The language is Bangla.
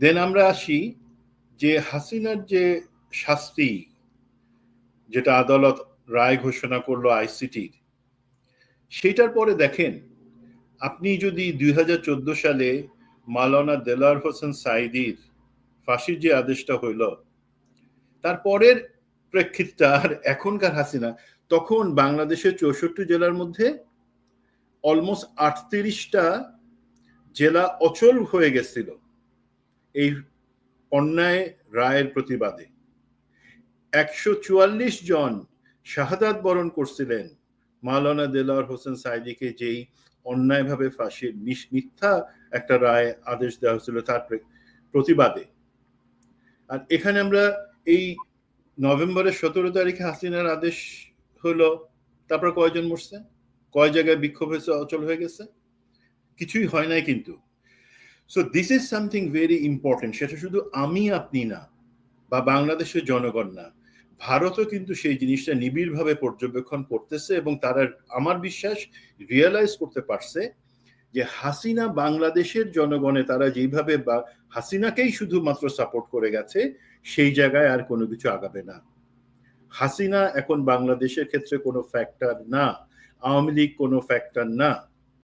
দেন আমরা আসি যে হাসিনার যে শাস্তি, যেটা আদালত রায় ঘোষণা করল আইসিটির, সেটার পরে দেখেন, আপনি যদি দু হাজার চোদ্দ সালে মালানা দেলার হোসেন সাইদির ফাঁসির যে আদেশটা হইল তারপরের প্রেক্ষিতটা আর এখনকার হাসিনা, তখন বাংলাদেশের চৌষট্টি জেলার মধ্যে অলমোস্ট আটত্রিশটা জেলা অচল হয়ে গেছিল। এই অন্যায় রায়ের প্রতিবাদে। একশো চুয়াল্লিশ জন শাহাদাত বরণ করছিলেন মাওলানা দেলার হোসেন সাইদিকে যেই অন্যায়ভাবে ফাঁসির মিথ্যা একটা রায় আদেশ দেওয়া হয়েছিল তার প্রতিবাদে। আর এখানে আমরা এই নভেম্বরের সতেরো তারিখে হাসিনার আদেশ হলো, তারপর কয়জন মরছে? কয় জায়গায় বিক্ষোভ হয়েছে, অচল হয়ে গেছে? কিছুই হয় নাই কিন্তু। So this is something very important সেটা শুধু আমি আপনি না, বা বাংলাদেশের জনগণ না, ভারতও কিন্তু সেই জিনিসটা নিবিড়ভাবে পর্যবেক্ষণ করতেছে এবং তারা, আমার বিশ্বাস রিয়েলাইজ করতে পারছে যে হাসিনা বাংলাদেশের জনগণে তারা যেইভাবে বা হাসিনাকেই শুধুমাত্র সাপোর্ট করে গেছে, সেই জায়গায় আর কোনো কিছু আগাবে না। হাসিনা এখন বাংলাদেশের ক্ষেত্রে কোনো ফ্যাক্টর না, আওয়ামী লীগ কোনো ফ্যাক্টর না।